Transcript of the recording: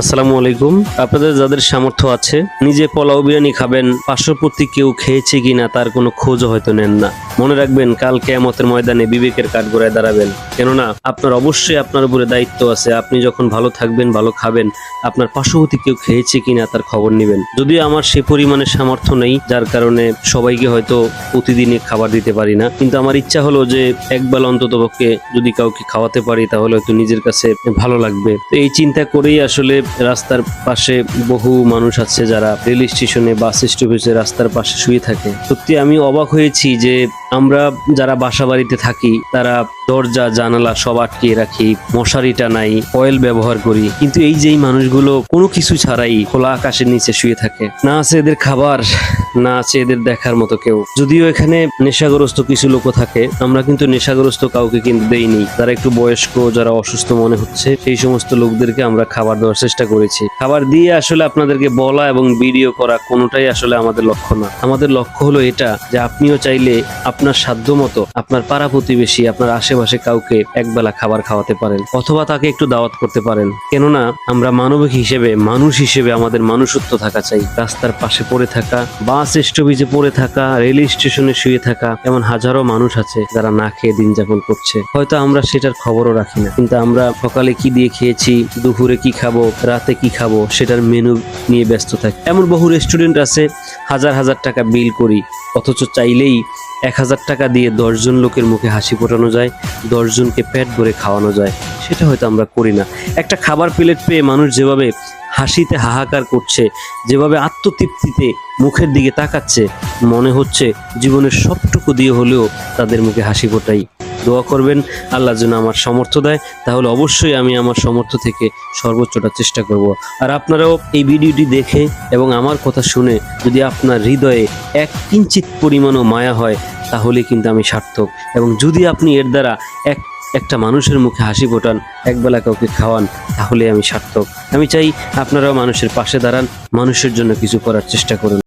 আসসালামু আলাইকুম। আপনাদের যাদের সামর্থ্য আছে, নিজে পোলাও বিরিয়ানি খাবেন, পার্শ্ববর্তী কেউ খেয়েছে কিনা, তার কোনো খোঁজও হয়তো নেন না। মনে রাখবেন, কাল কেয়ামতের ময়দানে বিবেকের কাঠগড়ায় দাঁড়াবেন। কেননা, আপনার অবশ্যই আপনার উপরে দায়িত্ব আছে। আপনি যখন ভালো থাকবেন, ভালো খাবেন, আপনার পার্শ্ববর্তী কেউ খেয়েছে কিনা তার খবর নেবেন। যদিও আমার সে পরিমাণে সামর্থ্য নেই, যার কারণে সবাইকে হয়তো প্রতিদিনই খাবার দিতে পারি না। কিন্তু আমার ইচ্ছা হলো যে, একবেলা অন্তত পক্ষে যদি কাউকে খাওয়াতে পারি, তাহলে হয়তো নিজের কাছে ভালো লাগবে। তো এই চিন্তা করেই আসলে রাস্তার পাশে বহু মানুষ আছে যারা রেল স্টেশনে, বাস স্টপেজে রাস্তার পাশে শুয়ে থাকে। সত্যি আমি অবাক হয়েছি যে আমরা যারা বাসা বাড়িতে থাকি, তারা দরজা, জানালা সব আটকিয়ে রাখি, মশারিটা নাই অয়েল ব্যবহার করি। কিন্তু এই যে এই মানুষগুলো কোনো কিছু ছাড়াই খোলা আকাশের নিচে শুয়ে থাকে, না আছে এদের খাবার, না আছে এদের দেখার মতো কেউ। যদিও এখানে নেশাগ্রস্ত কিছু লোক থাকে, আমরা কিন্তু নেশাগ্রস্ত কাউকে কিন্তু দেইনি। যারা একটু বয়স্ক, যারা অসুস্থ মনে হচ্ছে, সেই সমস্ত লোকদেরকে আমরা খাবার দেওয়ার চেষ্টা করেছি। খাবার দিয়ে আসলে আপনাদেরকে বলা এবং ভিডিও করা কোনোটাই আসলে আমাদের লক্ষ্য না। আমাদের লক্ষ্য হলো এটা, যে আপনিও চাইলে আপনার সাধ্য মতো আপনার পাড়া প্রতিবেশী, আপনার আশেপাশে কাউকে একবেলা খাবার খাওয়াতে পারেন অথবা তাকে একটু দাওয়াত করতে পারেন। কেননা, আমরা মানবিক হিসেবে, মানুষ হিসেবে আমাদের মানুষত্ব থাকা চাই। রাস্তার পাশে পড়ে থাকা, বাস স্টপেজে পড়ে থাকা, রেল স্টেশনে শুয়ে থাকা এমন হাজারো মানুষ আছে যারা না খেয়ে দিন যাপন করছে। হয়তো আমরা সেটার খবরও রাখি না। কিন্তু আমরা সকালে কি দিয়ে খেয়েছি, দুপুরে কি খাব, রাতে কি খাব, সেটার মেনু নিয়ে ব্যস্ত থাকি। এমন বহু রেস্টুরেন্ট আছে হাজার হাজার টাকা বিল করি। অথচ চাইলেই এক হাজার টাকা দিয়ে দশজন লোকের মুখে হাসি ফোটানো যায়, দশজনকে পেট ভরে খাওয়ানো যায়। সেটা হয়তো আমরা করি না। একটা খাবার প্লেট পেয়ে মানুষ যেভাবে হাসিতে হাহাকার করছে, যেভাবে আত্মতৃপ্তিতে মুখের দিকে তাকাচ্ছে, মনে হচ্ছে জীবনের সবটুকু দিয়ে হলেও তাদের মুখে হাসি ফোটাই। দোয়া করবেন। আল্লাহ যেন আমার সমর্থ দেয়। তাহলে অবশ্যই আমি আমার সামর্থ্য থেকে সর্বোচ্চটা চেষ্টা করব। আর আপনারাও এই ভিডিওটি দেখে এবং আমার কথা শুনে যদি আপনার হৃদয়ে এক কিঞ্চিত পরিমাণও মায়া হয়, তাহলে কিন্তু আমি সার্থক। এবং যদি আপনি এর দ্বারা এক, একটা মানুষের মুখে হাসি ফোটান একবেলা কাউকে খাওয়ান, তাহলে আমি সার্থক। আমি চাই আপনারাও মানুষের পাশে দাঁড়ান, মানুষের জন্য কিছু করার চেষ্টা করুন।